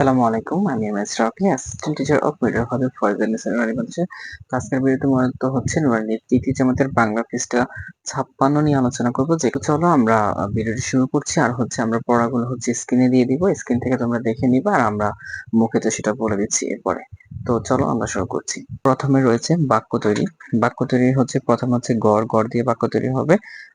আসসালামু আলাইকুম, আমি M S Rocky. Assistant teacher of middle হবে ফয়জুল ইসলাম বাংলাদেশে আজকের ভিডিওতে মূলত হচ্ছে নুরানির তৃতীয় জামাতের বাংলা পৃষ্ঠা ছাপ্পান্ন নিয়ে আলোচনা করব। যে চলো আমরা ভিডিওটি শুরু করছি। আর হচ্ছে আমরা পড়াগুলো হচ্ছে স্ক্রিনে দিয়ে দিব। স্ক্রিন থেকে তোমরা দেখে নিবা আর আমরা মুখে তো সেটা বলে দিচ্ছি এরপরে। তো চলো আমরা শুরু করছি। প্রথমে রয়েছে বাক্য তৈরি। বাক্য তৈরি হচ্ছে, প্রথম হচ্ছে গড়। গড় দিয়ে বাক্য তৈরি হবে,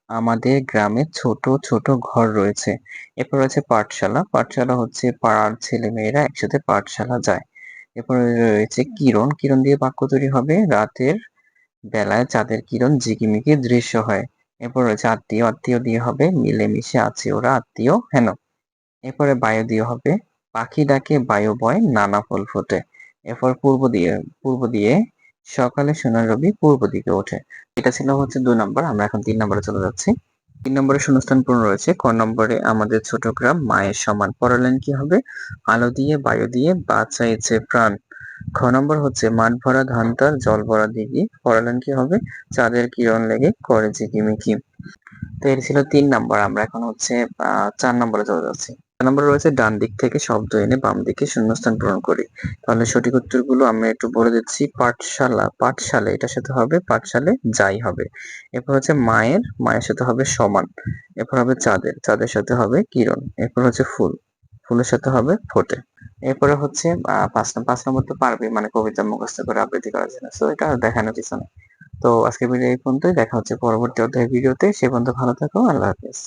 আমাদের গ্রামে ছোট ছোট ঘর রয়েছে। এরপর রয়েছে পাঠশালা। পাঠশালা হচ্ছে পাড়ার ছেলে মেয়েরা একসাথে পাঠশালা যায়। এরপরে রয়েছে কিরণ। কিরণ দিয়ে বাক্য তৈরি হবে, রাতের বেলায় চাঁদের কিরণ ঝিকিমিকি দৃশ্য হয়। এরপর রয়েছে আত্মীয়। আত্মীয় দিয়ে হবে, মিলেমিশে আছে ওরা আত্মীয়, হেন। এরপরে বায়ু দিয়ে হবে, পাখি ডাকে বায়ু বয় নানা ফুল ফোটে। এরপর পূর্ব দিয়ে পূর্ব দিয়ে সকালে সোনার রবি পূর্ব দিকে ওঠে। এটা ছিল হচ্ছে দুই নম্বর, আমরা এখন তিন নম্বরে চলে যাচ্ছি। তিন নম্বরে শূন্যস্থান পূর্ণ রয়েছে। ক নম্বরে আমাদের ছোট গ্রাম, মায়ের সমান পরের কি হবে? আলো দিয়ে, বায়ু দিয়ে, বাঁচাইছে প্রাণ। খ নম্বর হচ্ছে মাঠ ভরা ধান তার, জল ভরা দিঘি। পরের কি হবে? চাঁদের কিরণ লেগে করে ঝিকিমিকি। তো এর ছিল তিন নম্বর, আমরা এখন হচ্ছে চার নম্বরে চলে যাচ্ছি। নম্বরে রয়েছে ডান দিক থেকে শব্দ এনে বাম দিকে শূন্যস্থান পূরণ করি। তাহলে সঠিক উত্তরগুলো আমি একটু বলে দিচ্ছি, পাঠশালা, পাঠশালে এটার সাথে হবে, পাঠশালে যাই হবে। এরপর হচ্ছে মায়ের মায়ের সাথে হবে সমান। এরপর হবে চাঁদের চাঁদের সাথে হবে কিরণ। এরপর হচ্ছে ফুল, ফুলের সাথে হবে ফোটে। এরপরে হচ্ছে পাঁচ নম্বর পাঁচ নম্বর তো পারবে মানে কবিতা মুখস্থ করে আবৃত্তি করার জন্য। তো এটা দেখানো কিছু না তো আজকে ভিডিও এই পর্যন্তই, দেখা হচ্ছে পরবর্তী অধ্যায়ের ভিডিওতে। সে পর্যন্ত ভালো থাকো, আল্লাহ হাফেজ।